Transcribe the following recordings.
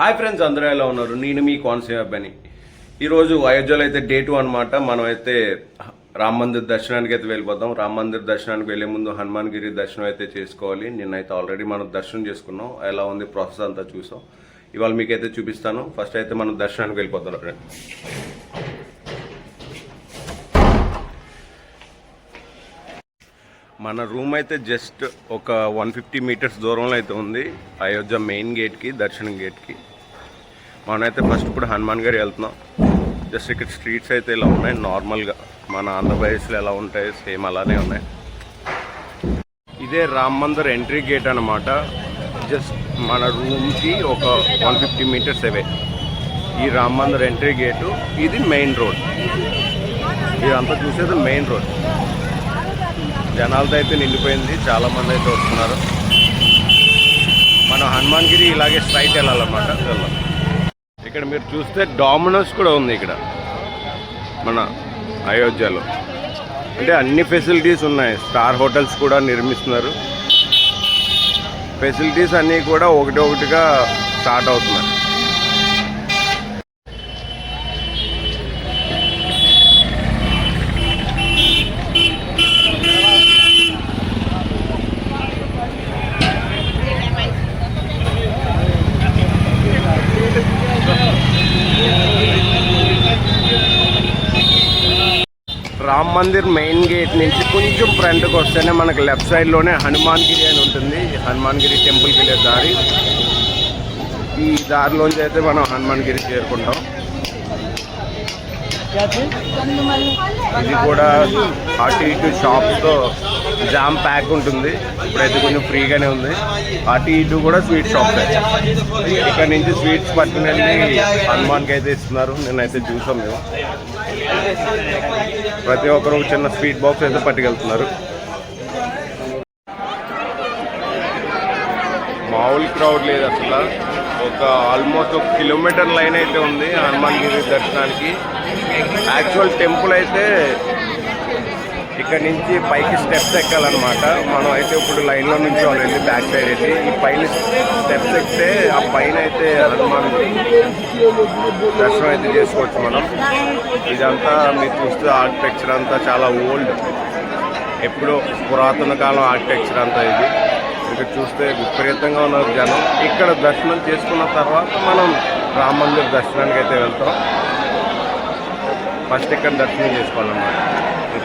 Hi friends అందరూ ఎలా ఉన్నారు? నేను మీ కోనసీమ అబ్బాయిని ఈరోజు అయోధ్యలో అయితే డే టూ అనమాట మనం అయితే రామ మందిర్ దర్శనానికి అయితే వెళ్ళిపోతాం. రామ మందిర్ దర్శనానికి వెళ్ళే ముందు హనుమాన్ గిరి దర్శనం అయితే చేసుకోవాలి. నిన్నైతే ఆల్రెడీ మనం దర్శనం చేసుకున్నాం. ఎలా ఉంది ప్రాసెస్ అంతా చూసాం. ఇవాళ మీకైతే చూపిస్తాను. ఫస్ట్ అయితే మనం దర్శనానికి వెళ్ళిపోతాం ఫ్రెండ్స్ మన రూమ్ అయితే జస్ట్ ఒక వన్ ఫిఫ్టీ మీటర్స్ దూరంలో అయితే ఉంది. అయోధ్య మెయిన్ గేట్కి దర్శనం గేట్కి. మనమైతే ఫస్ట్ ఇప్పుడు హనుమాన్ గారి వెళ్తున్నాం. జస్ట్ ఇక్కడ స్ట్రీట్స్ అయితే ఇలా ఉన్నాయి. నార్మల్గా మన ఆంధ్రప్రదేశ్లో ఎలా ఉంటాయి సేమ్ అలానే ఉన్నాయి. ఇదే రామ్ మందిర్ ఎంట్రీ గేట్ అనమాట జస్ట్ మన రూమ్కి ఒక వన్ ఫిఫ్టీ మీటర్స్ అవే. ఈ రామ్ మందిర్ ఎంట్రీ గేటు ఇది మెయిన్ రోడ్. ఇదంతా చూసేది మెయిన్ రోడ్. జనాలతో అయితే నిండిపోయింది చాలా మంది అయితే వస్తున్నారు. మనం హనుమాన్ గిరి ఇలాగే స్ట్రైట్ వెళ్ళాలన్నమాట వెళ్ళాం ఇక్కడ మీరు చూస్తే డామినోస్ కూడా ఉంది ఇక్కడ మన అయోధ్యలో. అంటే అన్ని ఫెసిలిటీస్ ఉన్నాయి స్టార్ హోటల్స్ కూడా నిర్మిస్తున్నారు. ఫెసిలిటీస్ అన్నీ కూడా ఒకటి ఒకటిగా స్టార్ట్ అవుతున్నాయి రామ్ మందిర్ మెయిన్ గేట్ నుంచి కొంచెం ఫ్రంట్కి వస్తేనే మనకి లెఫ్ట్ సైడ్లోనే హనుమాన్గిరి అని ఉంటుంది. హనుమాన్గిరి టెంపుల్కి వెళ్ళే దారి. ఈ దారిలోంచి అయితే మనం హనుమాన్గిరి చేరుకుంటాం. ఇది కూడా అటు ఇటు షాప్తో జామ్ ప్యాక్ ఉంటుంది. ఇప్పుడైతే కొంచెం ఫ్రీగానే ఉంది. అటు ఇటు కూడా స్వీట్ షాప్స్ ఇక్కడ నుంచి స్వీట్స్ పట్టుకుని హనుమాన్కి అయితే ఇస్తున్నారు. నేనైతే చూసాం మేము. ప్రతి ఒక్కరు చిన్న స్వీట్ బాక్స్ అయితే పట్టుకెళ్తున్నారు. మామూలు క్రౌడ్ లేదు అసలు. ఒక ఆల్మోస్ట్ ఒక కిలోమీటర్ లైన్ అయితే ఉంది హనుమాన్ గిరి దర్శనానికి. యాక్చువల్ టెంపుల్ అయితే ఇక్కడ నుంచి పైకి స్టెప్స్ ఎక్కాలన్నమాట. మనం అయితే ఇప్పుడు లైన్లో నుంచి వెళ్ళి బ్యాక్ సైడ్ అయితే ఈ పైన స్టెప్స్ ఎక్కితే ఆ పైన అయితే హనుమాన్ దర్శనం అయితే చేసుకోవచ్చు మనం. ఇదంతా మీరు చూస్తే ఆర్కిటెక్చర్ అంతా చాలా ఓల్డ్ ఎప్పుడో పురాతన కాలం ఆర్కిటెక్చర్ అంతా ఇది. ఇక్కడ చూస్తే విపరీతంగా ఉన్నారు జనం. ఇక్కడ దర్శనం చేసుకున్న తర్వాత మనం రామ మందిర్ దర్శనానికి అయితే వెళ్తాం. ఫస్ట్ ఇక్కడ దర్శనం చేసుకోవాలన్నమాట.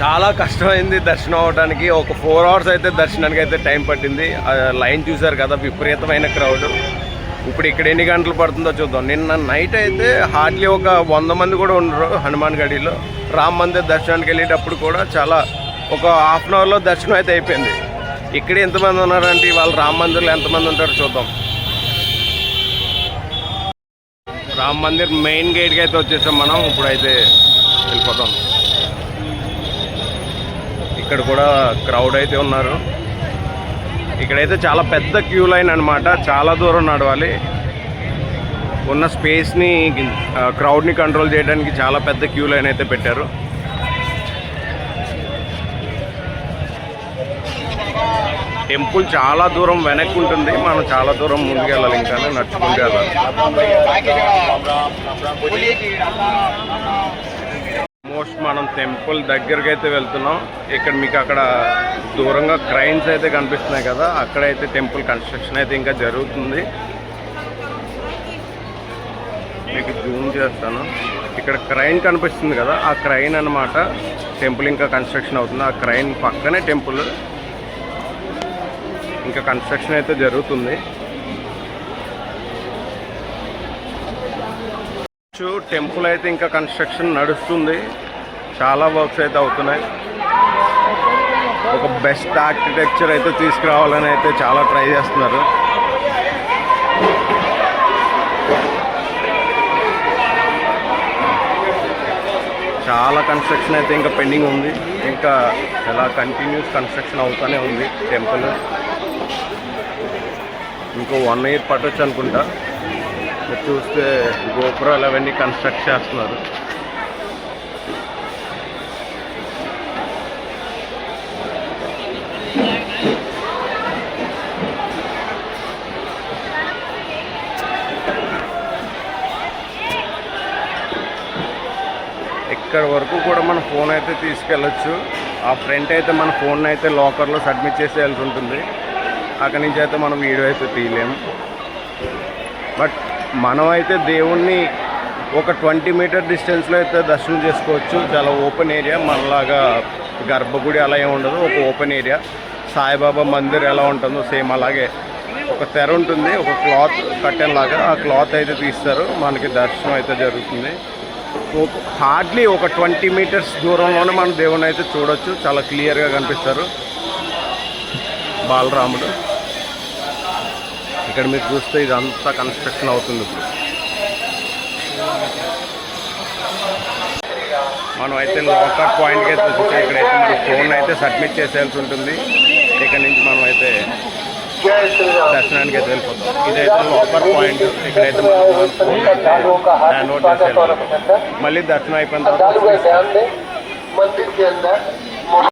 చాలా కష్టమైంది దర్శనం అవడానికి ఒక ఫోర్ అవర్స్ అయితే దర్శనానికి అయితే టైం పట్టింది. లైన్ చూసారు కదా విపరీతమైన క్రౌడ్ ఇప్పుడు ఇక్కడ ఎన్ని గంటలు పడుతుందో చూద్దాం. నిన్న నైట్ అయితే హార్డ్లీ ఒక వంద మంది కూడా ఉండరు హనుమాన్ గడిలో. రామ్ మందిర్ దర్శనానికి వెళ్ళేటప్పుడు కూడా చాలా ఒక హాఫ్ అన్ అవర్లో దర్శనం అయితే అయిపోయింది. ఇక్కడ ఎంతమంది ఉన్నారంటే వాళ్ళు రామ్ మందిర్లో ఎంతమంది ఉంటారో చూద్దాం. రామ్ మందిర్ మెయిన్ గేట్కి అయితే వచ్చేసాం మనం. ఇప్పుడైతే వెళ్ళిపోతాం. ఇక్కడ కూడా క్రౌడ్ అయితే ఉన్నారు. ఇక్కడైతే చాలా పెద్ద క్యూ లైన్ అనమాట చాలా దూరం నడవాలి. ఉన్న స్పేస్ని క్రౌడ్ని కంట్రోల్ చేయడానికి చాలా పెద్ద క్యూ లైన్ అయితే పెట్టారు. టెంపుల్ చాలా దూరం వెనక్కి ఉంటుంది. మనం చాలా దూరం ముందుకెళ్ళాలి. ఇంకా నడుచుకుంటూ వెళ్ళాలి. మోస్ట్ మనం టెంపుల్ దగ్గరికి అయితే వెళ్తున్నాం. ఇక్కడ మీకు అక్కడ దూరంగా క్రైన్స్ అయితే కనిపిస్తున్నాయి కదా అక్కడైతే టెంపుల్ కన్స్ట్రక్షన్ అయితే ఇంకా జరుగుతుంది. మీకు జూమ్ చేస్తాను. ఇక్కడ క్రైన్ కనిపిస్తుంది కదా ఆ క్రైన్ అన్నమాట టెంపుల్ ఇంకా కన్స్ట్రక్షన్ అవుతుంది. ఆ క్రైన్ పక్కనే టెంపుల్ ఇంకా కన్స్ట్రక్షన్ అయితే జరుగుతుంది. టెంపుల్ అయితే ఇంకా కన్స్ట్రక్షన్ నడుస్తుంది. చాలా వర్క్స్ అయితే అవుతున్నాయి. ఒక బెస్ట్ ఆర్కిటెక్చర్ అయితే తీసుకురావాలని అయితే చాలా ట్రై చేస్తున్నారు. చాలా కన్స్ట్రక్షన్ అయితే ఇంకా పెండింగ్ ఉంది. ఇంకా ఎలా కంటిన్యూస్ కన్స్ట్రక్షన్ అవుతూనే ఉంది టెంపుల్ ఇంకో వన్ ఇయర్ పట్టొచ్చు అనుకుంటా. మీరు చూస్తే గోపురాలు అవన్నీ కన్స్ట్రక్ట్ చేస్తున్నారు. ఇక్కడ వరకు కూడా మన ఫోన్ అయితే తీసుకెళ్ళొచ్చు. ఆ ఫ్రంట్ అయితే మన ఫోన్ అయితే లాకర్లో సబ్మిట్ చేసేయాల్సి ఉంటుంది. అక్కడి నుంచి అయితే మనం వీడియో అయితే తీయలేము. బట్ మనం అయితే దేవుణ్ణి ఒక ట్వంటీ మీటర్ డిస్టెన్స్లో అయితే దర్శనం చేసుకోవచ్చు. చాలా ఓపెన్ ఏరియా. మనలాగా గర్భగుడి అలా ఏమి ఉండదు. ఒక ఓపెన్ ఏరియా. సాయిబాబా మందిర్ ఎలా ఉంటుందో సేమ్ అలాగే. ఒక తెర ఉంటుంది. ఒక క్లాత్ కట్టెన్ లాగా ఆ క్లాత్ అయితే తీస్తారు. మనకి దర్శనం అయితే జరుగుతుంది. హార్డ్లీ ఒక ట్వంటీ మీటర్స్ దూరంలోనే మన దేవుని అయితే చూడొచ్చు. చాలా క్లియర్గా కనిపిస్తారు. బాలరాముడు. ఇక్కడ మీరు చూస్తే ఇదంతా కన్స్ట్రక్షన్ అవుతుంది ఇప్పుడు. మనం అయితే లాకర్ పాయింట్కి అయితే వచ్చి ఇక్కడైతే మన ఫోన్ అయితే సబ్మిట్ చేసేయాల్సి ఉంటుంది. ఇక్కడ నుంచి మనం అయితే దర్శనానికి అయితే వెళ్ళిపోతాం. ఇదైతే లాకర్ పాయింట్ ఇక్కడైతే మనం ఫోన్ అయితే హ్యాండ్ చేసేయాలి. మళ్ళీ దర్శనం అయిపోయిన తర్వాత